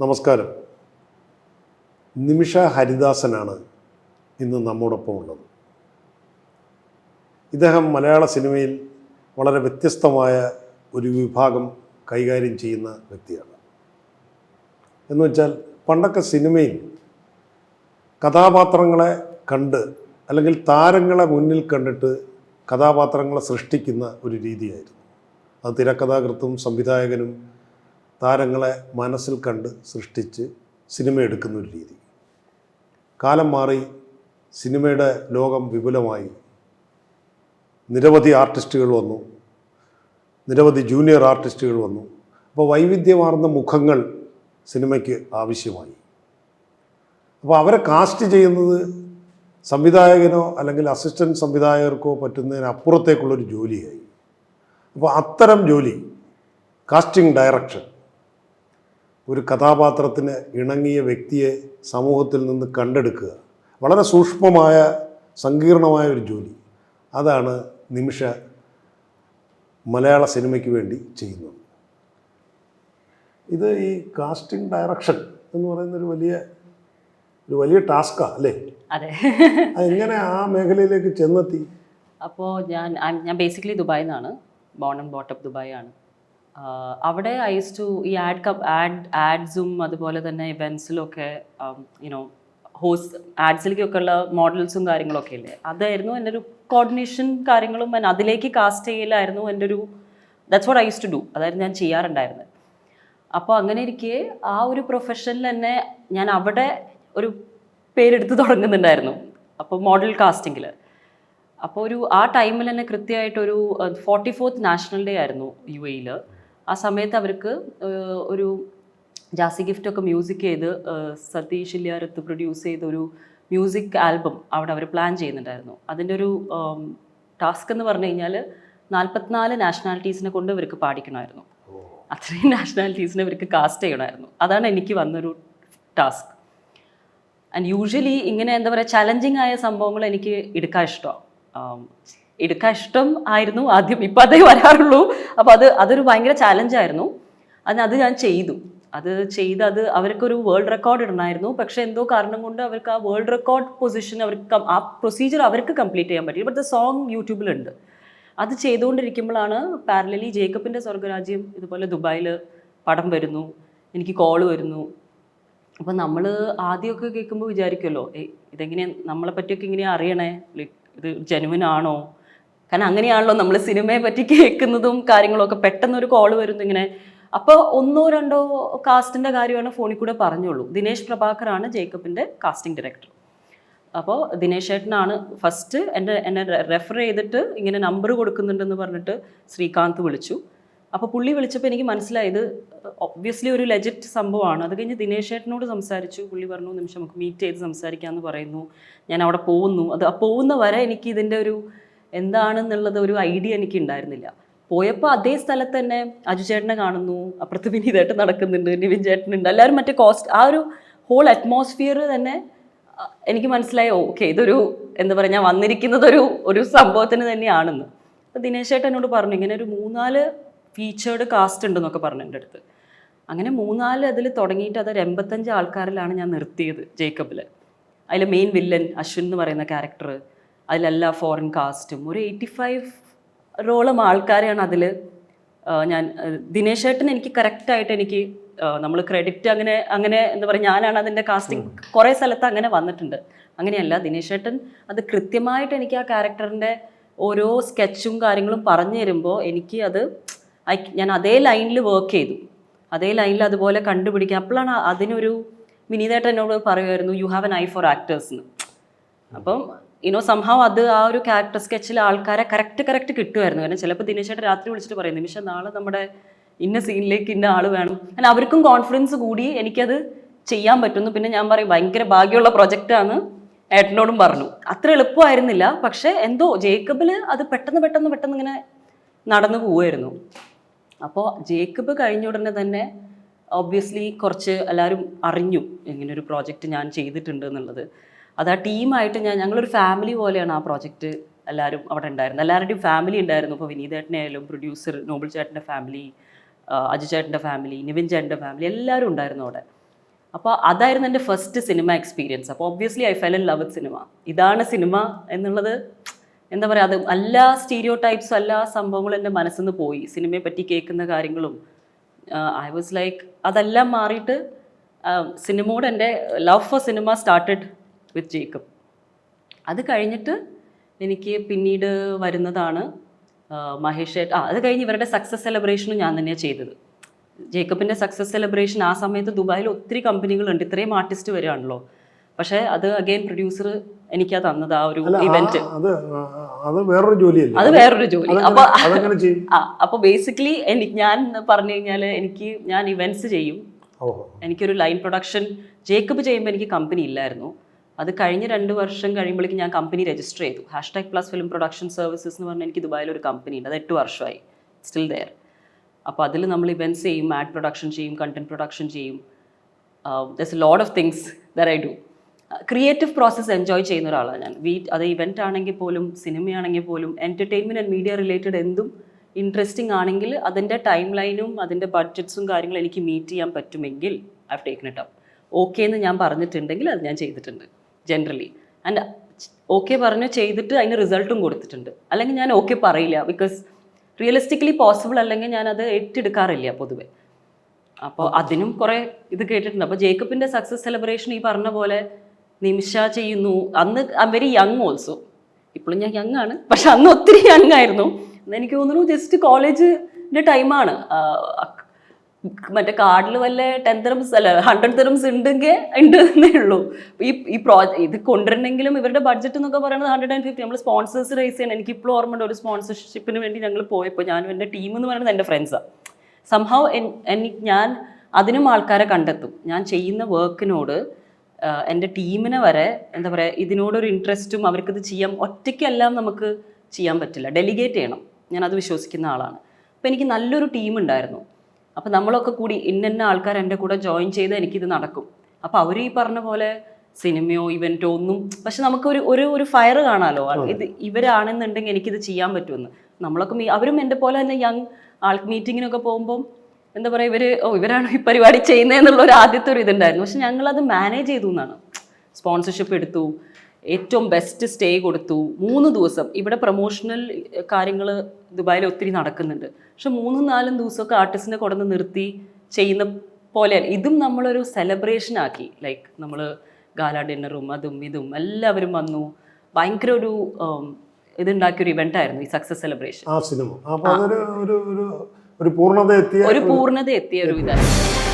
നമസ്കാരം. നിമിഷ ഹരിദാസനാണ് ഇന്ന് നമ്മോടൊപ്പം ഉള്ളത് ഇദ്ദേഹം മലയാള സിനിമയിൽ വളരെ വ്യത്യസ്തമായ ഒരു വിഭാഗം കൈകാര്യം ചെയ്യുന്ന വ്യക്തിയാണ്. എന്ന് വെച്ചാൽ പണ്ടൊക്കെ സിനിമയിൽ കഥാപാത്രങ്ങളെ കണ്ട് അല്ലെങ്കിൽ താരങ്ങളെ മുന്നിൽ കണ്ടിട്ട് കഥാപാത്രങ്ങളെ സൃഷ്ടിക്കുന്ന ഒരു രീതിയായിരുന്നു. അത് തിരക്കഥാകൃത്തും സംവിധായകനും താരങ്ങളെ മനസ്സിൽ കണ്ട് സൃഷ്ടിച്ച് സിനിമ എടുക്കുന്ന ഒരു രീതി. കാലം മാറി സിനിമയുടെ ലോകം വിപുലമായി. നിരവധി ആർട്ടിസ്റ്റുകൾ വന്നു. നിരവധി ജൂനിയർ ആർട്ടിസ്റ്റുകൾ വന്നു. അപ്പോൾ വൈവിധ്യമാർന്ന മുഖങ്ങൾ സിനിമയ്ക്ക് ആവശ്യമായി. അപ്പോൾ അവരെ കാസ്റ്റ് ചെയ്യുന്നത് സംവിധായകനോ അല്ലെങ്കിൽ അസിസ്റ്റന്റ് സംവിധായകർക്കോ പറ്റുന്നതിന് അപ്പുറത്തേക്കുള്ളൊരു ജോലിയായി. അപ്പോൾ അത്തരം ജോലി കാസ്റ്റിംഗ് ഡയറക്ഷൻ ഒരു കഥാപാത്രത്തിന് ഇണങ്ങിയ വ്യക്തിയെ സമൂഹത്തിൽ നിന്ന് കണ്ടെടുക്കുക. വളരെ സൂക്ഷ്മമായ സങ്കീർണമായ ഒരു ജോലി. അതാണ് നിമിഷ മലയാള സിനിമയ്ക്ക് വേണ്ടി ചെയ്യുന്നത്. ഇത് ഈ കാസ്റ്റിംഗ് ഡയറക്ഷൻ എന്ന് പറയുന്ന ഒരു വലിയ ഒരു വലിയ ടാസ്ക്കാണ് അല്ലേ? അതെ. അതെങ്ങനെ ആ മേഖലയിലേക്ക് ചെന്നെത്തി? അപ്പോൾ ഞാൻ ഞാൻ ബേസിക്കലി ദുബായിൽ നിന്നാണ് ബോൺ ആൻഡ് ബോട്ടപ്പ് ദുബായ് ആണ് അവിടെ ഐ ഐസ് ടു ഈ ആഡ് കപ്പ് ആഡ് ആഡ്സും അതുപോലെ തന്നെ ഇവൻസിലൊക്കെ യുനോ ഹോസ് ആഡ്സിലേക്കൊക്കെ ഉള്ള മോഡൽസും കാര്യങ്ങളൊക്കെ ഇല്ലേ? അതായിരുന്നു എന്റെ ഒരു കോർഡിനേഷൻ കാര്യങ്ങളും അതിലേക്ക് കാസ്റ്റ് ചെയ്യലായിരുന്നു എന്റെ ഒരു that's what used to do അതായിരുന്നു ഞാൻ ചെയ്യാറുണ്ടായിരുന്നത്. അപ്പോൾ അങ്ങനെ ഇരിക്കെ ആ ഒരു പ്രൊഫഷനിൽ തന്നെ ഞാൻ അവിടെ ഒരു പേരെടുത്ത് തുടങ്ങുന്നുണ്ടായിരുന്നു. അപ്പോൾ മോഡൽ കാസ്റ്റിങ്ങിൽ അപ്പോൾ ഒരു ആ ടൈമിൽ തന്നെ കൃത്യമായിട്ടൊരു ഫോർട്ടി ഫോർത്ത് നാഷണൽ ഡേ ആയിരുന്നു യു എയിൽ ആ സമയത്ത് അവർക്ക് ഒരു ജാസി ഗിഫ്റ്റ് ഒക്കെ മ്യൂസിക് ചെയ്ത് സതീഷ് ഇല്ലാരത്ത് പ്രൊഡ്യൂസ് ചെയ്ത ഒരു മ്യൂസിക് ആൽബം അവിടെ അവർ പ്ലാൻ ചെയ്യുന്നുണ്ടായിരുന്നു. അതിന്റെ ഒരു ടാസ്ക് എന്ന് പറഞ്ഞു കഴിഞ്ഞാൽ നാൽപ്പത്തിനാല് നാഷണാലിറ്റീസിനെ കൊണ്ട് ഇവർക്ക് പാടിക്കണമായിരുന്നു. അത്രയും നാഷണാലിറ്റീസിനെ ഇവർക്ക് കാസ്റ്റ് ചെയ്യണമായിരുന്നു. അതാണ് എനിക്ക് വന്നൊരു ടാസ്ക്. ആൻഡ് യൂഷ്വലി ഇങ്ങനെ എന്താ പറയുക ചലഞ്ചിങ് ആയ സംഭവങ്ങൾ എനിക്ക് എടുക്കാൻ ഇഷ്ടമാണ്. എടുക്കാൻ ഇഷ്ടം ആയിരുന്നു ആദ്യം. ഇപ്പം അതേ വരാറുള്ളൂ. അപ്പോൾ അത് അതൊരു ഭയങ്കര ചാലഞ്ചായിരുന്നു അതിന് അത് ഞാൻ ചെയ്തു. അത് ചെയ്ത് അത് അവർക്കൊരു വേൾഡ് റെക്കോർഡ് ഇടണമായിരുന്നു. പക്ഷെ എന്തോ കാരണം കൊണ്ട് അവർക്ക് ആ വേൾഡ് റെക്കോർഡ് പൊസിഷൻ അവർക്ക് ആ പ്രൊസീജിയർ അവർക്ക് കംപ്ലീറ്റ് ചെയ്യാൻ പറ്റില്ല ബട്ട് ദ സോങ് യൂട്യൂബിലുണ്ട് അത് ചെയ്തുകൊണ്ടിരിക്കുമ്പോഴാണ് പാരലലി ജേക്കബിന്റെ സ്വർഗരാജ്യം ഇതുപോലെ ദുബായിൽ പടം വരുന്നു എനിക്ക് കോൾ വരുന്നു. അപ്പം നമ്മൾ ആദ്യമൊക്കെ കേൾക്കുമ്പോൾ വിചാരിക്കുമല്ലോ ഏയ് ഇതെങ്ങനെ നമ്മളെ പറ്റിയൊക്കെ ഇങ്ങനെ അറിയണേ? ലൈക്ക് ഇത് ജെനുവിൻ ആണോ? കാരണം അങ്ങനെയാണല്ലോ നമ്മൾ സിനിമയെ പറ്റി കേൾക്കുന്നതും കാര്യങ്ങളൊക്കെ പെട്ടെന്ന് ഒരു കോൾ വരുന്നു ഇങ്ങനെ. അപ്പോൾ ഒന്നോ രണ്ടോ കാസ്റ്റിന്റെ കാര്യമാണ് ഫോണിൽ കൂടെ പറഞ്ഞുള്ളൂ. ദിനേശ് പ്രഭാകറാണ് ജേക്കബിന്റെ കാസ്റ്റിംഗ് ഡയറക്ടർ അപ്പോൾ ദിനേശ് ചേട്ടനാണ് ഫസ്റ്റ് എന്റെ എന്നെ റെഫർ ചെയ്തിട്ട് ഇങ്ങനെ നമ്പർ കൊടുക്കുന്നുണ്ടെന്ന് പറഞ്ഞിട്ട് ശ്രീകാന്ത് വിളിച്ചു. അപ്പോൾ പുള്ളി വിളിച്ചപ്പോൾ എനിക്ക് മനസ്സിലായത് ഒബ്വിയസ്ലി ഒരു ലെജിറ്റ് സംഭവമാണ്. അത് കഴിഞ്ഞ് ദിനേശ് ചേട്ടനോട് സംസാരിച്ചു. പുള്ളി പറഞ്ഞു നിമിഷം നമുക്ക് മീറ്റ് ചെയ്ത് സംസാരിക്കാമെന്ന് പറയുന്നു. ഞാൻ അവിടെ പോകുന്നു. അത് പോകുന്ന വരെ എനിക്ക് ഇതിന്റെ ഒരു എന്താണെന്നുള്ളത് ഒരു ഐഡിയ എനിക്ക് ഉണ്ടായിരുന്നില്ല പോയപ്പോൾ അതേ സ്ഥലത്ത് തന്നെ അജു ചേട്ടനെ കാണുന്നു അപ്പുറത്ത് വിനീതായിട്ട് നടക്കുന്നുണ്ട് നിവിൻ ചേട്ടനുണ്ട്. എല്ലാവരും മറ്റേ കോസ്റ്റ് ആ ഒരു ഹോൾ അറ്റ്മോസ്ഫിയർ തന്നെ എനിക്ക് മനസ്സിലായി ഓക്കെ ഇതൊരു എന്താ പറയുക ഞാൻ വന്നിരിക്കുന്നത് ഒരു ഒരു സംഭവത്തിന് തന്നെയാണെന്ന്. അപ്പോൾ ദിനേശ് ചേട്ടൻ എന്നോട് പറഞ്ഞു ഇങ്ങനെ ഒരു മൂന്നാൽ ഫീച്ചേർഡ് കാസ്റ്റ് ഉണ്ടെന്നൊക്കെ പറഞ്ഞു എന്റെ അടുത്ത്. അങ്ങനെ മൂന്നാൽ അതിൽ തുടങ്ങിയിട്ട് അതൊരു എൺപത്തഞ്ച് ആൾക്കാരിലാണ് ഞാൻ നിർത്തിയത് ജേക്കബിൽ അതിൽ മെയിൻ വില്ലൻ അശ്വിൻ എന്ന് പറയുന്ന ക്യാരക്ടർ അതിലെല്ലാ ഫോറിൻ കാസ്റ്റും ഒരു എയ്റ്റി ഫൈവ് റോളം ആൾക്കാരെയാണ് അതിൽ ഞാൻ ദിനേശ് ഏട്ടൻ എനിക്ക് കറക്റ്റായിട്ട് എനിക്ക് നമ്മൾ ക്രെഡിറ്റ് അങ്ങനെ അങ്ങനെ എന്താ പറയുക ഞാനാണ് അതിന്റെ കാസ്റ്റിംഗ് കുറേ സ്ഥലത്ത് അങ്ങനെ വന്നിട്ടുണ്ട്. അങ്ങനെയല്ല ദിനേശ് ഏട്ടൻ അത് കൃത്യമായിട്ട് എനിക്ക് ആ ക്യാരക്ടറിന്റെ ഓരോ സ്കെച്ചും കാര്യങ്ങളും പറഞ്ഞു തരുമ്പോൾ എനിക്ക് അത് ഞാൻ അതേ ലൈനിൽ വർക്ക് ചെയ്തു. അതേ ലൈനിൽ അതുപോലെ കണ്ടുപിടിക്കുക അപ്പോഴാണ് അതിനൊരു വിനീതേട്ടൻ എന്നോട് പറയുമായിരുന്നു you have an eye for actors എന്ന് അപ്പം ഇനോ സംഭവം അത് ആ ഒരു ക്യാരക്ടർ സ്കെച്ചിൽ ആൾക്കാരെ കറക്റ്റ് കറക്റ്റ് കിട്ടുമായിരുന്നു. കാരണം ചിലപ്പോൾ ദിനേശേട്ടൻ രാത്രി വിളിച്ചിട്ട് പറയും നിമിഷം നാളെ നമ്മുടെ ഇന്ന സീനിലേക്ക് ഇന്ന ആൾ വേണം. അങ്ങനെ അവർക്കും കോൺഫിഡൻസ് കൂടി എനിക്കത് ചെയ്യാൻ പറ്റുന്നു. പിന്നെ ഞാൻ പറയും ഭയങ്കര ഭാഗ്യമുള്ള പ്രൊജക്റ്റാണ് ഏട്ടനോടും പറഞ്ഞു. അത്ര എളുപ്പമായിരുന്നില്ല. പക്ഷേ എന്തോ ജേക്കബിൽ അത് പെട്ടെന്ന് പെട്ടെന്ന് പെട്ടെന്ന് ഇങ്ങനെ നടന്നു പോവുമായിരുന്നു. അപ്പോൾ ജേക്കബ് കഴിഞ്ഞ ഉടനെ തന്നെ ഒബ്വിയസ്ലി കുറച്ച് എല്ലാവരും അറിഞ്ഞു ഇങ്ങനെ ഒരു പ്രോജക്റ്റ് ഞാൻ ചെയ്തിട്ടുണ്ട് എന്നുള്ളത്. അത് ആ ടീമായിട്ട് ഞാൻ ഞങ്ങളൊരു ഫാമിലി പോലെയാണ് ആ പ്രോജക്റ്റ് എല്ലാവരും അവിടെ ഉണ്ടായിരുന്നത്. എല്ലാവരുടെയും ഫാമിലി ഉണ്ടായിരുന്നു. ഇപ്പോൾ വിനീതേട്ടനെ ആയാലും പ്രൊഡ്യൂസർ നോബിൾ ചേട്ടന്റെ ഫാമിലി അജു ചേട്ടന്റെ ഫാമിലി നിവിൻ ചേട്ടന്റെ ഫാമിലി എല്ലാവരും ഉണ്ടായിരുന്നു അവിടെ. അപ്പോൾ അതായിരുന്നു എന്റെ ഫസ്റ്റ് സിനിമ എക്സ്പീരിയൻസ് അപ്പോൾ obviously I fell in love cinema ഇതാണ് സിനിമ എന്നുള്ളത് എന്താ പറയുക അത് എല്ലാ സ്റ്റീരിയോ ടൈപ്സും എല്ലാ സംഭവങ്ങളും എന്റെ മനസ്സിൽ നിന്ന് പോയി സിനിമയെ പറ്റി കേൾക്കുന്ന കാര്യങ്ങളും ഐ വാസ് ലൈക്ക് അതെല്ലാം മാറിയിട്ട് സിനിമയോട് എന്റെ love for cinema started with Jacob അത് കഴിഞ്ഞിട്ട് എനിക്ക് പിന്നീട് വരുന്നതാണ് മഹേഷ് ആ അത് കഴിഞ്ഞ് ഇവരുടെ സക്സസ് സെലിബ്രേഷനും ഞാൻ തന്നെയാണ് ചെയ്തത്. ജേക്കബിന്റെ സക്സസ് സെലിബ്രേഷൻ ആ സമയത്ത് ദുബായിൽ ഒത്തിരി കമ്പനികളുണ്ട്. ഇത്രയും ആർട്ടിസ്റ്റ് വരികയാണല്ലോ പക്ഷേ അത് അഗെയിൻ പ്രൊഡ്യൂസർ എനിക്കാ തന്നത് ആ ഒരു ഇവന്റ് അത് വേറൊരു ജോലിയല്ലേ? അത് വേറൊരു ജോലി. അപ്പൊ അപ്പൊ ബേസിക്കലി എനിക്ക് ഞാൻ പറഞ്ഞു കഴിഞ്ഞാൽ എനിക്ക് ഞാൻ ഇവന്റ്സ് ചെയ്യും. എനിക്കൊരു ലൈൻ പ്രൊഡക്ഷൻ ജേക്കബ് ചെയ്യുമ്പോൾ എനിക്ക് കമ്പനി ഇല്ലായിരുന്നു. അത് കഴിഞ്ഞ രണ്ട് വർഷം കഴിയുമ്പോഴേക്കും ഞാൻ കമ്പനി രജിസ്റ്റർ ചെയ്തു. Hashtag plus film production services എന്ന് പറഞ്ഞാൽ എനിക്ക് ദുബായിൽ ഒരു കമ്പനി ഉണ്ട്. അത് എട്ട് വർഷമായി. സ്റ്റിൽ ദയർ അപ്പോൾ അതിൽ നമ്മൾ ഇവന്റ്സ് ചെയ്യും ആഡ് പ്രൊഡക്ഷൻ ചെയ്യും കണ്ടന്റ് പ്രൊഡക്ഷൻ ചെയ്യും. This load of things there I do creative process enjoy ചെയ്യുന്ന ഒരാളാണ് ഞാൻ. വീ അത് ഇവന്റ് ആണെങ്കിൽ പോലും സിനിമയാണെങ്കിൽ പോലും എന്റർടൈൻമെന്റ് ആൻഡ് മീഡിയ റിലേറ്റഡ് എന്തും ഇൻട്രസ്റ്റിംഗ് ആണെങ്കിൽ അതിന്റെ ടൈം ലൈനും അതിന്റെ ബഡ്ജറ്റ്സും കാര്യങ്ങളും എനിക്ക് മീറ്റ് ചെയ്യാൻ പറ്റുമെങ്കിൽ I have taken it up okay എന്ന് ഞാൻ പറഞ്ഞിട്ടുണ്ടെങ്കിൽ അത് ഞാൻ ചെയ്തിട്ടുണ്ട്. ജനറലി ആൻഡ് ഓക്കെ പറഞ്ഞു ചെയ്തിട്ട് അതിന് റിസൾട്ടും കൊടുത്തിട്ടുണ്ട്. അല്ലെങ്കിൽ ഞാൻ ഓക്കെ പറയില്ല. ബിക്കോസ് റിയലിസ്റ്റിക്കലി പോസിബിൾ അല്ലെങ്കിൽ ഞാൻ അത് ഏറ്റെടുക്കാറില്ല പൊതുവെ. അപ്പോൾ അതിനും കുറേ ഇത് കേട്ടിട്ടുണ്ട്. അപ്പോൾ ജേക്കബിന്റെ സക്സസ് സെലിബ്രേഷൻ ഈ പറഞ്ഞ പോലെ നിമിഷ ചെയ്യുന്നു. അന്ന് ഐ വെരി യങ് ഓൾസോ ഇപ്പോഴും ഞാൻ യങ് ആണ്. പക്ഷെ അന്ന് ഒത്തിരി യങ് ആയിരുന്നു. എനിക്ക് തോന്നുന്നു ജസ്റ്റ് കോളേജിന്റെ ടൈമാണ് മറ്റേ കാർഡിൽ വല്ല ടെൻ തെറംസ് അല്ല ഹൺഡ്രഡ് തെറംസ് ഉണ്ടെങ്കിൽ ഉണ്ട് എന്നേ ഉള്ളൂ. ഈ ഈ പ്രോ ഇത് കൊണ്ടുവരണമെങ്കിലും ഇവരുടെ ബഡ്ജറ്റ് എന്നൊക്കെ പറയുന്നത് ഹൺഡ്രഡ് ആൻഡ് ഫിഫ്റ്റി നമ്മൾ സ്പോൺസേഴ്സ് റേസ് ചെയ്യണം. എനിക്ക് ഇപ്പോഴും ഓർമ്മയുണ്ട് ഒരു സ്പോൺസർഷിപ്പിന് വേണ്ടി ഞങ്ങൾ പോയപ്പോൾ ഞാനും എന്റെ ടീം എന്ന് പറയുന്നത് എന്റെ ഫ്രണ്ട്സാണ് സംഭവം എനിക്ക് ഞാൻ അതിനും ആൾക്കാരെ കണ്ടെത്തും. ഞാൻ ചെയ്യുന്ന വർക്കിനോട് എന്റെ ടീമിനെ വരെ എന്താ പറയുക ഇതിനോടൊരു ഇൻട്രസ്റ്റും അവർക്കിത് ചെയ്യാം. ഒറ്റയ്ക്കെല്ലാം നമുക്ക് ചെയ്യാൻ പറ്റില്ല. ഡെലിഗേറ്റ് ചെയ്യണം. ഞാനത് വിശ്വസിക്കുന്ന ആളാണ്. അപ്പോൾ എനിക്ക് നല്ലൊരു ടീം ഉണ്ടായിരുന്നു. അപ്പോൾ നമ്മളൊക്കെ കൂടി ഇന്നെന്ന ആൾക്കാർ എന്റെ കൂടെ ജോയിൻ ചെയ്ത് എനിക്കിത് നടക്കും. അപ്പോൾ അവർ ഈ പറഞ്ഞ പോലെ സിനിമയോ ഇവന്റോ ഒന്നും പക്ഷെ നമുക്കൊരു ഒരു ഒരു ഫയർ കാണാമല്ലോ ഇത് ഇവരാണെന്നുണ്ടെങ്കിൽ എനിക്കിത് ചെയ്യാൻ പറ്റുമെന്ന്. നമ്മളൊക്കെ അവരും എന്റെ പോലെ തന്നെ യങ് ആൾ മീറ്റിങ്ങിനൊക്കെ പോകുമ്പം എന്താ പറയുക ഇവർ ഓ ഇവരാണ് ഈ പരിപാടി ചെയ്യുന്നതെന്നുള്ള ഒരു ആദ്യത്തെ ഒരു ഇതുണ്ടായിരുന്നു. പക്ഷെ ഞങ്ങളത് മാനേജ് ചെയ്തു എന്നാണ് സ്പോൺസർഷിപ്പ് എടുത്തു. ഏറ്റവും ബെസ്റ്റ് സ്റ്റേ കൊടുത്തു. മൂന്ന് ദിവസം. ഇവിടെ പ്രൊമോഷണൽ കാര്യങ്ങൾ ദുബായിൽ ഒത്തിരി നടക്കുന്നുണ്ട്. പക്ഷെ മൂന്നും നാലും ദിവസമൊക്കെ ആർട്ടിസ്റ്റിനെ കൊണ്ടുവന്ന് നിർത്തി ചെയ്യുന്ന പോലെ ഇതും നമ്മളൊരു സെലിബ്രേഷൻ ആക്കി. ലൈക്ക് നമ്മൾ ഗാല ഡിന്നറും അതും ഇതും എല്ലാവരും വന്നു. ഭയങ്കര ഒരു ഇതുണ്ടാക്കിയ ഒരു ഇവന്റ് ആയിരുന്നു ഈ സക്സസ് സെലിബ്രേഷൻ ആ സിനിമ. ഒരു പൂർണത എത്തിയ ഒരു ഇതായിരുന്നു.